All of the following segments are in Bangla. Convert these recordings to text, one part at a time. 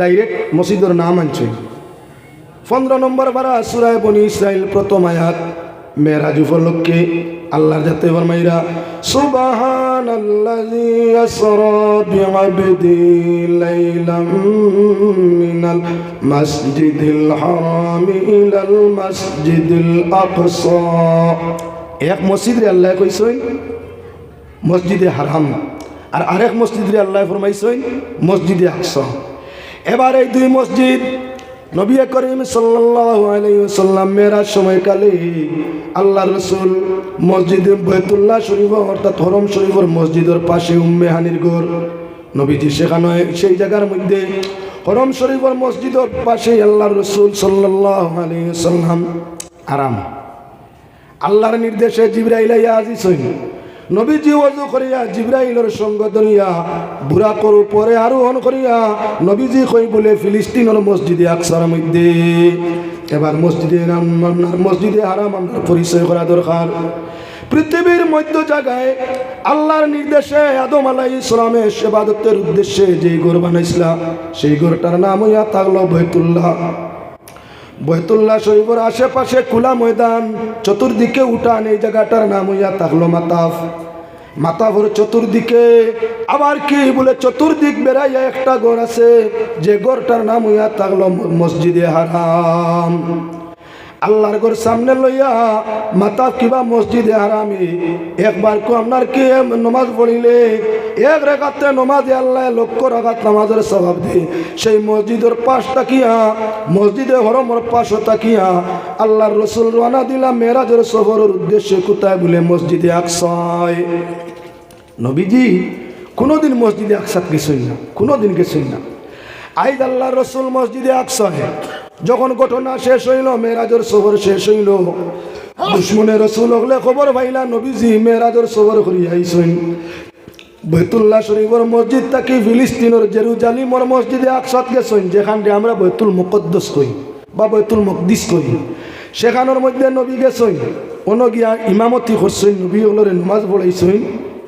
ডাইরেক্ট মসজিদের নাম আনছে। পনেরো নম্বর বারা সুরায় বনি ইসরাইল প্রথম আয়াত। মেরাজ উপলক্ষে আল্লাহর যাতে সুবাহান মিনাল এক মসজিদ রে আল্লাহ কইছেন মসজিদে হারাম। আর আরেক মসজিদ রে আল্লাহ ফরমাইছেন মসজিদে আকসা। এবার এই দুই মসজিদ নবী করিম ওয়াসাল্লাম মেরাজ সময়কালে আল্লাহ রসুল মসজিদে বৈতুল্লাহ শরীফ অর্থাৎ হরম শরীফের মসজিদের পাশে উম্মে হানির ঘর। নবীজি সেখানে সেই জায়গার মধ্যে হরম শরীফের মসজিদের পাশে আল্লাহ রসুল সাল্লাল্লাহু আলাইহি ওয়াসাল্লাম আরাম। আল্লাহর নির্দেশে জিব্রাইল আইয়া আজিজ হইল। নবীজি ওযু করিয়া জিব্রাইলের সঙ্গ ধরিয়া করু পরে আরোহণ করিয়া নবীজি কই বলে, ফিলিস্তিনের মসজিদে আকসার মধ্যে। এবার মসজিদে মসজিদে হারাম আপনার পরিচয় করা দরকার। পৃথিবীর মধ্য জায়গায় আল্লাহর নির্দেশে আদম আলাই ইসলামের সেবাদতের উদ্দেশ্যে যেই গড় বানাইছিলাম সেই গড়টার নাম হইয়া থাকল বৈতুল্লাহ। বৈতুল্লাহ শরীফের আশেপাশে খোলা ময়দান, চতুর্দিকে উঠান, এই জায়গাটার নাম হইয়া থাকল মাতাফ। মাতাফর চতুর্দিকে, আবার কি বলে চতুর্দিক বেড়াইয়া একটা ঘর আছে, যে ঘরটার নাম হইয়া থাকল মসজিদে হারাম। আল্লাহর ঘর সামনে লইয়া মাতা কিবা মসজিদে হারামি। একবার কো আপনার কি নমাজ পড়িলে? এক রেখাতে নমাজে আল্লাহ লক্ষ রাখাত নামাজের স্বভাব দিয়ে। সেই মসজিদের পাশ তাকিয়া, মসজিদে হরমর পাশ তাকিয়া আল্লাহর রসুল রানা দিলা মেরাজের সফরের উদ্দেশ্যে কোথায় বলে মসজিদে আকসায়। নবীজি, কোনোদিন মসজিদে আকসাত গেছই না, কোনোদিন গেছই না। আইদ আল্লাহ রসুল মসজিদে আকসায়। যখন ঘটনা শেষ হইল মেরাজের সফর শেষ হইল। দুশ্মনের রসুল হলে খবর পাইলা নবীজি মেরাজের সফর করি আইসইন বৈতুল্লাহ শরীফের মসজিদ থাকি ফিলিস্তিনের জেরুজালিমর মসজিদে আকসাত গেছেন যেখানটি আমরা বৈতুল মুকদ্দস কই বা বৈতুল মকদিস কই সেখানের মধ্যে নবী গেছেন অন্য গিয়া ইমামতি করছেন, নবী ওগুলোরে নমাজ পড়াইছেন,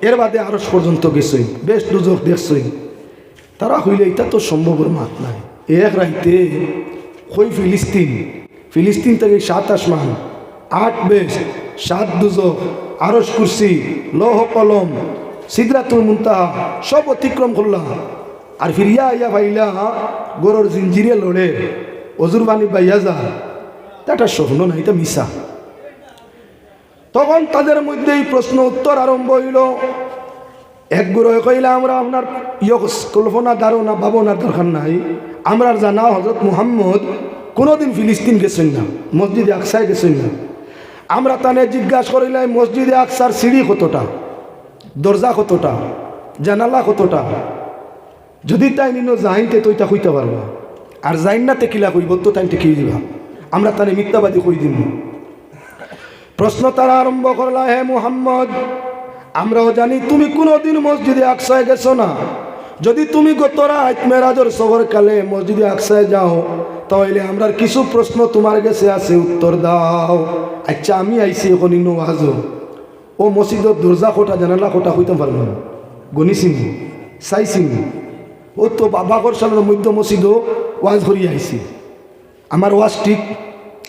এর বাদে আরস পর্যন্ত গেছেন, বেশ দুজক দেখছেন। তারা হইলে এটা তো সম্ভবের মাত নাই। এক রাইতে হই ফিলিস্তিন। ফিলিস্তিন থেকে সাত আসমান, আট বেশ, সাত দুজক আরস কুরসি, লৌহ কলম, সিদ্রাতুল মুন্তাহা, সব অতিক্রম করলাম। আর ফিরিয়া আইয়া ভাইলা গরুর জিঞ্জিরে লড়ে, অজুর বাণী বাইয়া যা। তা একটা স্বপ্ন না এটা মিশা তখন তাদের মধ্যে এই প্রশ্ন উত্তর আরম্ভ হইল এক গুরু কইলা, আমরা আপনার ইয় কল্পনা, ধারণা ভাবনার দরকার নাই। আমরা জানা হজরত মুহাম্মদ কোনোদিন ফিলিস্তিন গেছেন না, মসজিদে আকসায় গেছেন না। আমরা তানে জিজ্ঞাসা করিলাই, মসজিদে আকসার সিঁড়ি কতটা? দরজা কতটা? জানালা কতটা? যদি তাই নিন জাহিনতে তো এটা কইতে পারবা। আর জাইন না তেকিলা কইব, তো তাই টেকিয়ে দিবা? আমরা তানে মিথ্যাবাদী কই দিব প্রশ্ন তারা আরম্ভ করলা, হে মুহাম্মদ আমরাও জানি তুমি কোনোদিন মসজিদে আকসায় গেছো না। যদি তুমি গত রাত মেরাজর শহর কালে মসজিদে আকসায় যাও, তাহলে আমরা কিছু প্রশ্ন তোমার কাছে আছে, উত্তর দাও। আচ্ছা আমি আইছি এখন ইনো ও মসজিদের দরজা কোটা জানালা কোটা হইতে পারব না। গণিছিনি চাইছিনি ও তো বাবাকর সালের মধ্য মসজিদও ওয়াজ করি আইছি। আমার ওয়াজ ঠিক,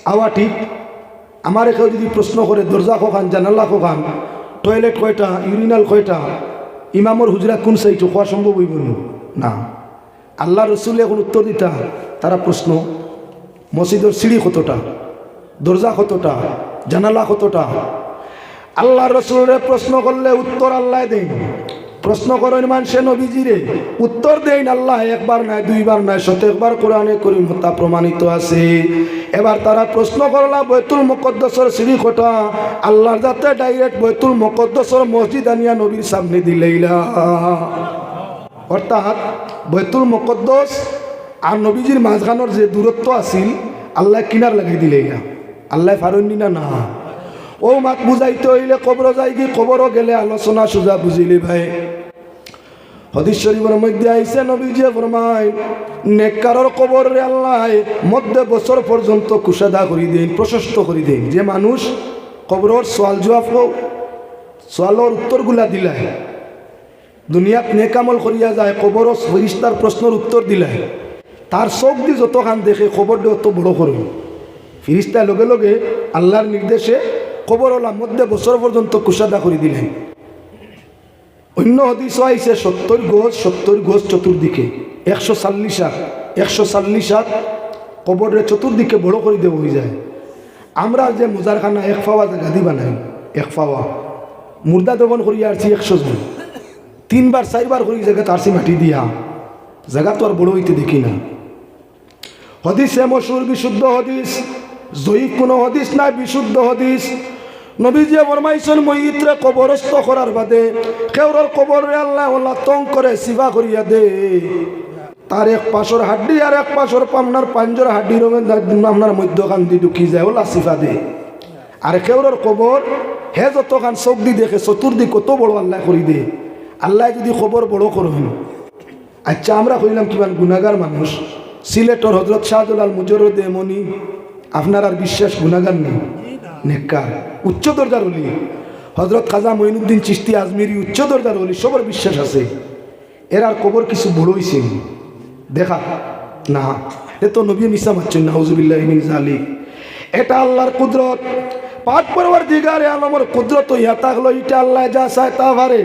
আওয়া ঠিক। আমার কেউ যদি প্রশ্ন করে দরজা খোখান জানালা খোখান টয়লেট কয়টা, ইউরিনাল কয়টা? ইমামর হুজরা কোন সাইটু? হওয়া সম্ভব হইব না? আল্লাহ রসুলে এখন উত্তর দিতা, তারা প্রশ্ন, মসজিদের সিঁড়ি কতটা? দরজা কতটা? জানালা কতটা? আল্লাহ রসুলের প্রশ্ন করলে উত্তর আল্লাহ দেন। প্রশ্ন করেন মানুষে নবীজিরে, উত্তর দেন আল্লাহ, একবার নাই, দুইবার নাই, শতেকবার কোরআনে করিম তা প্রমাণিত আছে। এবার তারা প্রশ্ন করলা, বৈতুল মুকদ্দসর সিঁড়ি কোটা আল্লাহর যাতে ডাইরেক্ট বৈতুল মুকদ্দসর মসজিদ আনিয়া নবীর সামনে দিলেইলা। অর্থাৎ বৈতুল মুকদ্দস আর নবীজির মাঝখানোর যে দূরত্ব আছিল, আল্লাহ কিনার লাগাই দিলেইলা। আল্লাহ ফারুন্নি না না? ও মাত বুঝাইতে হইলে কবর যাই কি? কবরও গেলে আলোচনা সুজা বুঝিলি ভাই। হদিস শরীফের মধ্যে আইসে নবীজি ফরমাই নেককারর কবর রে আল্লাহ, মধ্যে বছর পর্যন্ত কুশাদা করি দেন, প্রশস্ত করি দেন। যে মানুষ কবরর সোয়াল জবাব সোয়ালর উত্তরগুলা দিলায়। দুনিয়াত নেকামল করিয়া যায় কবর ফরিস্তার প্রশ্নের উত্তর দিলায়। তার চোখ দিয়ে যতখান দেখে খবরটা অত বড় করবে ফিরিস্তার লগে লগে আল্লাহর নির্দেশে কবরওয়ালা মধ্যে বছর পর্যন্ত কুসাদা করে দিলেন। অন্য হদিস আইসে সত্তর গোজ সত্তর গোজ চতুর্দিকে। একশো চাল্লিশ হাত, একশো চাল্লিশ হাত কবরের চতুর্দিকে বড় করে দেব হয়ে যায়। আমরা যে মোজারখানা এক ফাওয়া জায়গা দি বানাই, এক ফাওয়া। মুর্দা দমন করি আসছি একশো জন। তিনবার, চারবার করি জায়গা তারছি মাটি দিয়া। জায়গা তো আর বড় হইতে দেখি না। হদিসে মশুর বিশুদ্ধ হদিস, জয়ীফ কোনো হদিস নাই, বিশুদ্ধ হদিস। নবীজিয়ে ফরমাইছেন, মহিত্রে কবরস্থ করার বাদে কেউর কবরে আল্লাহ আল্লাহ তং করে সিবা করিয়া দে। তার এক পাশর হাড্ডি আর এক পাশর আপনার পাঞ্জর হাড্ডি রঙের আপনার মধ্যখান দিয়ে ঢুকি যায়, ওলা সিফা দে। আর কেউর কবর, হে যতখান চোখ দি দেখে, চতুর্দিক কত বড় আল্লাহ করি দে। আল্লাহ যদি খবর বড় করবেন আচ্ছা আমরা কইলাম কিমান গুণাগার মানুষ? সিলেটর হজরত শাহজলাল মুজরদ এমনি আপনার আর বিশ্বাস গুণাগার নেই। নেককার, উচ্চ দরজার অলি। হজরত খাজা মঈনুদ্দিন চিস্তি আজমিরি উচ্চ দরজার অলি, সবার বিশ্বাস আছে। এর আর কবর কিছু বড় হয়েছে দেখা, না, এ তো নবী মিসা মাচ্ছেন না হজুবিল্লাহ জালি এটা আল্লাহর কুদরত। পাঠ পড়বার দিগারে আলমর কুদরত ইয়া থাকল, ইটা আল্লাহ যা চায় তা পারে।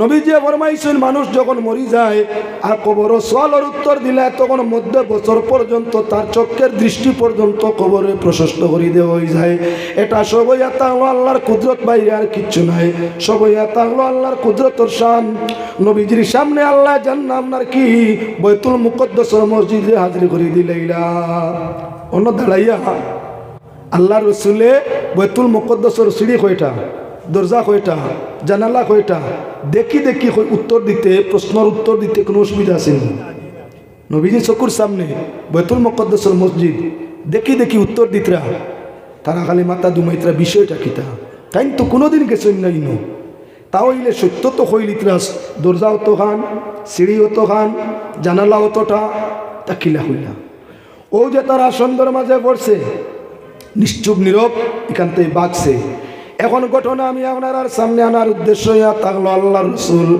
নবীজি ফরমাইছেন, মানুষ যখন মরি যায়, আর কবর সোয়ালের উত্তর দিলে তখন মধ্য বছর পর্যন্ত তার চক্ষের দৃষ্টি পর্যন্ত কবরে প্রশস্ত করে দেওয়া হয়ে যায়। এটা সবই তাহলো আল্লাহর কুদরত বাইরে আর কিচ্ছু নাই। সবই তাহলো আল্লাহর কুদরতর শান। নবীজির সামনে আল্লাহ জান্ন আপনার কি? বৈতুল মুকদ্দসর মসজিদে হাজির করে দিলাইলা অন্য দাঁড়াইয়া আল্লাহ রসুলে বৈতুল মুকদ্দসর সিঁড়ি কয়টা? দরজা কয়টা, জানালা কয়টা? দেখি দেখি উত্তর দিতে, প্রশ্নের উত্তর দিতে কোনো অসুবিধা আছে নি? নবীজি চকুর সামনে বৈতুল মুকদ্দসর মসজিদ, দেখি দেখি উত্তর দিতরা। তারা খালি মাতা দুমাইতরা বিষয়টা কিতা? তাই তো কোনোদিন গেছেন নাই নো। তাও ইলে সত্য তো হইলিতরা দরজা অত খান, সিঁড়ি অত খান, জানালা অতটা, তা কিলা হইলা ও যে তারা সুন্দর মাঝে পড়ছে, নিশ্চুপ, নীরব, এখান থেকে বাগছে। এখন ঘটনা আমি আপনার সামনে আনার উদ্দেশ্য ইয়া থাকল আল্লাহ রসুল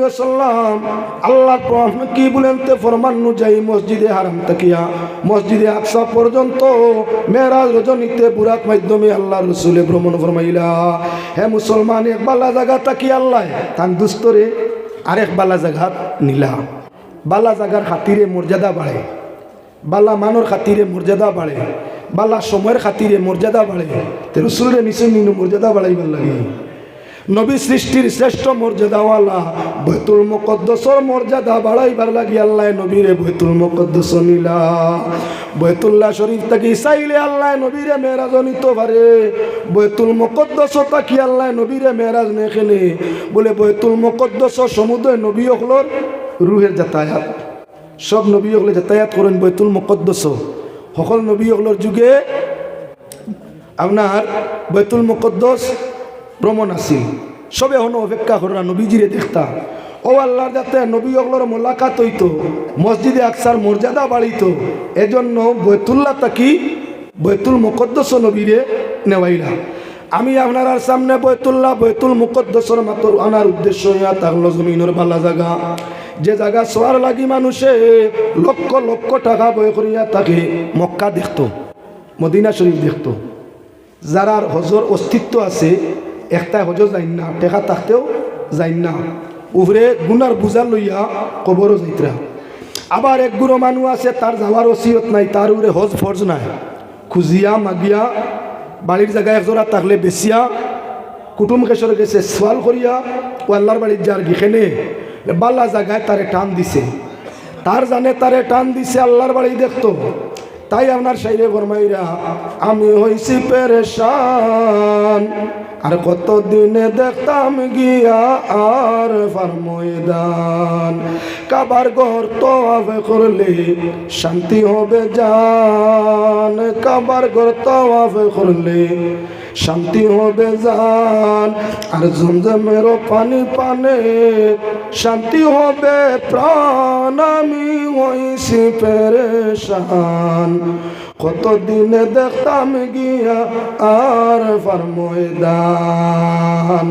ওয়াসাল্লাম। আল্লাহ কি বলেন তে ফরমান অনুযায়ী মসজিদে হারাম তাকিয়া। মসজিদে আকসা পর্যন্ত মেরাজ রজনীতে বুরাক মাধ্যমে আল্লাহ রসুলে ভ্রমণ ফরমাইলা। হে মুসলমান, এক বালা জায়গা তাকি আল্লাহ। তান দুস্তরে আরেক বালা জায়গা নিলা। বালা জায়গার খাতিরে মর্যাদা বাড়ে। বালা মানোর খাতিরে মর্যাদা বাড়ে। বালা সময়ের খাতিরে মর্যাদা বাড়ে তে রসুলের নিচে নিনু মর্যাদা বাড়াইবার লাগে। নবী সৃষ্টির শ্রেষ্ঠ মর্যাদাওয়ালা বৈতুল মুকদ্দসর মর্যাদা বাড়াইবার লাগি আল্লাহ নবীরে বৈতুল মুকদ্দস নিলা। বৈতুল্লাহ শরীফ তাকে চাইলে আল্লাহ নবীরে মেরাজ নিতে পারে বৈতুল মুকদ্দস তাকি আল্লাহ নবীরে মেরাজ নেখেনে। বলে বৈতুল মুকদ্দস সমুদ্র নবী হলর রুহের যাতায়াত। সব নবী হলে যাতায়াত করেন বৈতুল মুকদ্দস। সকল নবী হলর যুগে আপনার বেতুল মুকদ্দস ভ্রমণ আছিল। সবে হন অপেক্ষা করা নবীজিরে দেখতা। ও আল্লাহর যাতে নবী অগলর মোলাকাত হইতো, মসজিদে আকসার মর্যাদা বাড়িত, এজন্য বৈতুল্লাহ তাকি বৈতুল মুকদ্দস নবীরে নেওয়াইলা। আমি আপনার সামনে বৈতুল্লাহ, বৈতুল মুকদ্দসর মাতর আনার উদ্দেশ্য ইয়া থাকল জমিনের ভালা জায়গা যে জায়গা সোয়ার লাগি মানুষে লক্ষ লক্ষ টাকা বয় করিয়া তাকে মক্কা দেখতো, মদিনা শরীফ দেখতো। যারার হজর অস্তিত্ব আছে, একটাই হজ যাই না, টেকা থাকতেও যাই না। উভরে গুনার বুঝা লইয়া কবরও যাইতরা আবার এক গুরো মানুষ আছে, তার যাওয়ার ওসিয়ত নাই, তার উপরে হজ ফরজ নাই। খুঁজিয়া মাগিয়া বাড়ির জায়গায় একজোড়া থাকলে বেচিয়া, কুটুম কেশর গেছে সোয়াল করিয়া, ও আল্লাহর বাড়ির যার গিখেনে, বাল্লা জায়গায় তারে টান দিছে। তার জানে তারে টান দিছে, আল্লাহর বাড়ি দেখতো। তাই আপনার সাইরে ফরমাইরা, আমি হইছি পেরেশান। আর কত দিনে দেখতাম গিয়া আর ফার ময়দান কাবার ঘর তো আবে করলে শান্তি হবে যান কাবার ঘর তো আবে করলে শান্তি হবে জান, আর জমজমের পানি পানে শান্তি হবে প্রাণ। আমি হইছি পেরেশান। কত দিনে দেখতাম গিয়া আর ফার ময়দান।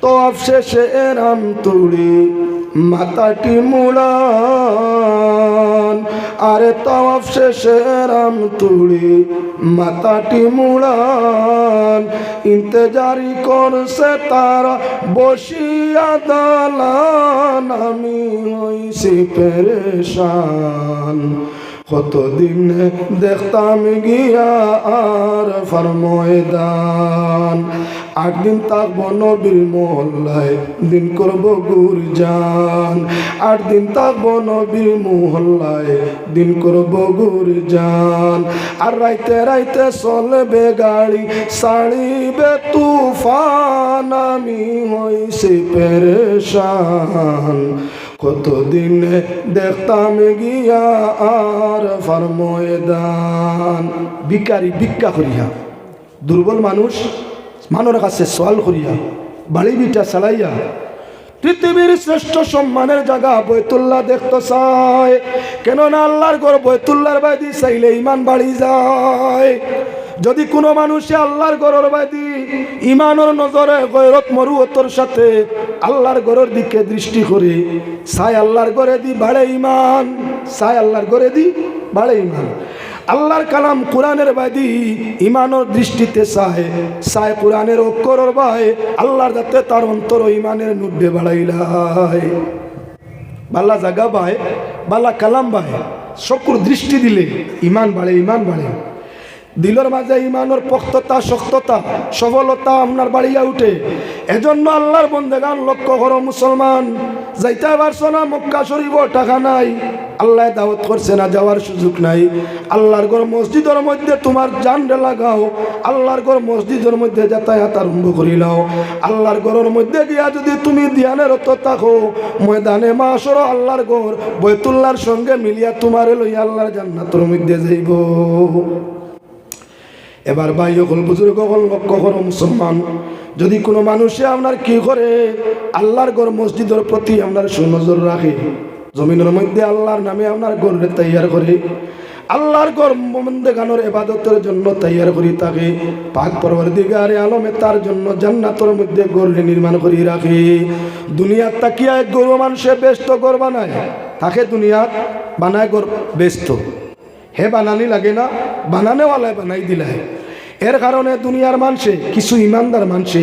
তো অবশেষে এরাম তুড়ি মাতাটি মুড়ান। আরে তওয়াফ শেষে রাম তুড়ি মাতাটি মুড়ান। ইন্তজারি করছে তারা বসিয়া দালান, আমি হইছি পেরেশান। কতদিন দেখতাম গিয়া আর ফার ময়দান। আট দিন থাকব নবীর মহল্লায় দিন করব গুর জান আট দিন থাকব নবীর মহল্লায় দিন করব গুর জান আর রাইতে রাইতে চলবে গাড়ি সাড়িবে তুফান, আমি হইছি পেরেশান। কতদিন দেখতাম গিয়া আর ফার ময়দান ভিকারি ভিক্ষা করিয়া, দুর্বল মানুষ মানুষের কাছে সওয়াল করিয়া, বাড়ি বিটা চালাইয়া, পৃথিবীর শ্রেষ্ঠ সম্মানের জায়গা দেখতে চায়। কেননা আল্লাহর ঘর বৈতুল্লার বাইদি চাইলে ইমান বাড়ি যায়। যদি কোনো মানুষে আল্লাহর গরর বাদি ইমানের নজরে গৈরত মরুয়তর সাথে আল্লাহর গরর দিকে দৃষ্টি করে সাই আল্লাহর গড়ে দি বাড়ে ইমান সাই আল্লাহর গড়ে দি বাড়ে ইমান আল্লাহর কালাম কোরআনের বাদি ইমানের দৃষ্টিতে সাহে সায় কোরআনের অক্ষরর বাহে, আল্লাহর যাতে তার অন্তর ইমানের নুড্ডে বাড়াইলাই বাল্লা জাগা বাহে, বাল্লা কালাম বাহে, শকুর দৃষ্টি দিলে ইমান বাড়ে ইমান বাড়ে। দিলর মাঝে ইমানের পক্ততা, শক্ততা, সফলতা আপনার বাড়িয়া উঠে। এজন্য আল্লাহর বন্দেগান লক্ষ্য করো মুসলমান, যাইতে পারছ না, মক্কা শরীফ টাকা নাই। আল্লাহ দাওয়াত করছে না, যাওয়ার সুযোগ নাই। আল্লাহর ঘর মসজিদের মধ্যে তোমার জানরে লাগাও। আল্লাহর ঘর মসজিদের মধ্যে যাতায়াত আরম্ভ করিলাও আল্লাহর ঘরের মধ্যে গিয়া যদি তুমি ধ্যানের রত থাকো, ময়দানে মাসর আল্লাহর ঘর বৈতুল্লার সঙ্গে মিলিয়া তোমার লইয়া আল্লাহর জান্নাতের মধ্যে যাইব। এবার ভাই হল বুজুর্গ লক্ষ্য করো মুসলমান। যদি কোনো মানুষে আপনার কি করে? আল্লাহর ঘর মসজিদের প্রতি আপনার সুনজর রাখে। জমিনের মধ্যে আল্লাহর নামে আপনার গড়ে তৈয়ার করে। আল্লাহর মন্দে গানোর এবাদতের জন্য তৈয়ার করি তাকে। পাক পরবর দিগারে আলমে তার জন্য জান্নাতের মধ্যে গড়ে নির্মাণ করি রাখে। দুনিয়ার তাকিয়ায় গরু মানুষে ব্যস্ত গর বানায়। তাকে দুনিয়াত বানায় গর ব্যস্ত। হে বানানি লাগে না, বানানেওয়ালায় বানাই দিলায় এর কারণে দুনিয়ার মানুষে, কিছু ইমানদার মানুষে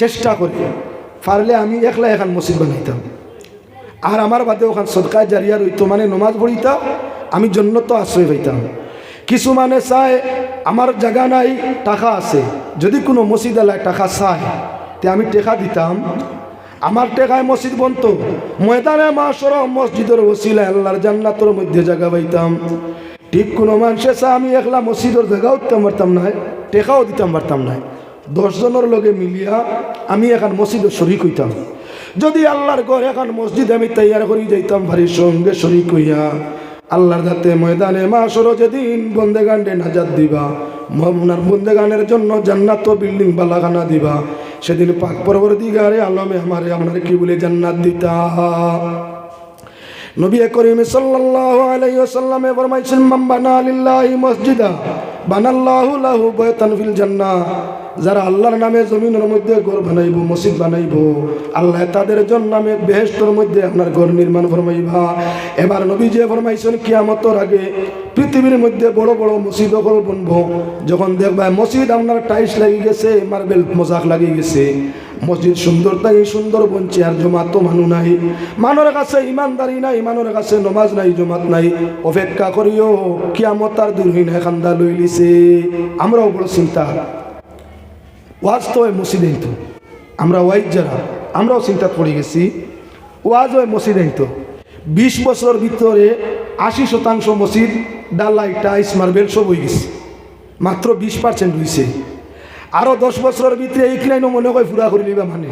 চেষ্টা করে, পারলে আমি একলা এখন মসজিদ বানাইতাম। আর আমার বাদে ওখান সদকায় জারিয়া রইতো মানে নমাজ পড়িতাম আমি জন্য তো আশ্রয় পাইতাম। কিছু মানে চায়, আমার জায়গা নাই, টাকা আছে। যদি কোনো মসজিদ এলাকায় টাকা চায়, তে আমি টেকা দিতাম। আমার টেকায় মসজিদ বনতো, ময়দানে মাসর মসজিদের ওসিলা আল্লাহর জান্নাতের মধ্যে জায়গা পাইতাম। ঠিক কোনো মানুষে চা আমি একলা মসজিদের জায়গাও দিতাম পারতাম না টেকাও দিতাম পারতাম না দশজনের লগে মিলিয়া আমি এখন মসজিদের শরিক হইতাম। যদি আল্লাহর ঘর এখন মসজিদ আমি তৈয়ার করি যাইতাম ভারির সঙ্গে শরিক হইয়া। আল্লাহর যাতে ময়দানে মাসর যেদিন বন্দে গান্ডে নাজাদ দিবা মমনার বন্দে গানের জন্য জান্নাত বিল্ডিং বালাখানা দিবা। সেদিন পাক পরবর্তী গারে আলমে আমারে আপনার কি বলে জান্নাত দিতা? নবী করিম সাল্লাল্লাহু আলাইহি ওয়াসাল্লামে ফরমাইছেন, মান বানা লিল্লাহি মসজিদা, বানাল্লাহু লাহু বাইতান ফিল জান্নাহ। যারা আল্লাহর নামে জমিনের মধ্যে ঘর বানাইব, মসজিদ বানাইব, আল্লাহ তাদের জন্য নামে বেহেশতর মধ্যে আপনার ঘর নির্মাণ ফরমাইবা। এবার নবী যে ফরমাইছেন, কিয়ামতর আগে পৃথিবীর মধ্যে বড় বড় মসজিদ হল বনব যখন দেখবা মসজিদ আপনার টাইলস লাগিয়ে গেছে, মার্বেল মজাক লাগি গেছে। মসজিদ সুন্দর তাই সুন্দর বনছে আর জমাত তো মানু নাই। মানুষের কাছে ইমানদারি নাই মানুষের কাছে নমাজ নাই, জমাত নাই। অপেক্ষা করিও, কিয়ামত আর দূর হই না খান্দা লই লিছে। আমরাও বড় চিন্তা। ওয়াজ তো মসজিদে তো। আমরা ওয়াইজ যারা, আমরাও চিন্তা পড়ে গেছি। ওয়াজ হয় মসজিদে তো। বিশ বছর ভিতরে আশি শতাংশ মসজিদ ডালাই টাইস মার্বেল সব হয়ে গেছে। মাত্র বিশ পার্সেন্ট হয়েছে আরও দশ বছরের ভিতরে এই লাইনও মনে হয় ফুরা করে নিবা মানে।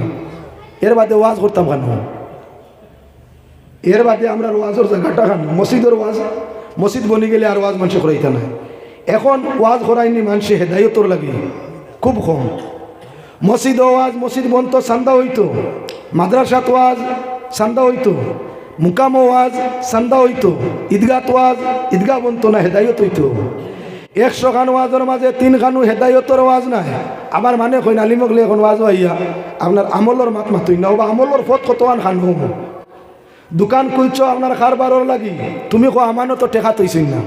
এর বাদে ওয়াজ করতাম কেন? এর বাদে আমরা ওয়াজের জায়গাটা কেন মসজিদের ওয়াজ। মসজিদ বনি গেলে আর ওয়াজ মানুষে করাইতে না এখন ওয়াজ করাইনি মানুষে, হেদায়তর লাগে। খুব কম। মসজিদ ওয়াজ, মসজিদ বন্ত সান্দা হইতো। মাদ্রাসাত ওয়াজ, সান্দা হইতো। মুকাম ওয়াজ, সান্দা হইতো। ঈদগাত ওয়াজ, ঈদগাহ বন্ত না হেদায়ত হইতো। একশো খান ওয়াজের মাঝে তিন খানু হেদায়তর ওয়াজ নাই। আমার মানে কইন আলিমগলে এখন ওয়াজ হইয়া আপনার আমলর মাত মাতুই না বা আমলর ফত কত আন খান দোকান কুলছ আপনার কারবারর লাগি। তুমি কো আমানো তো টেকা তৈছিন না।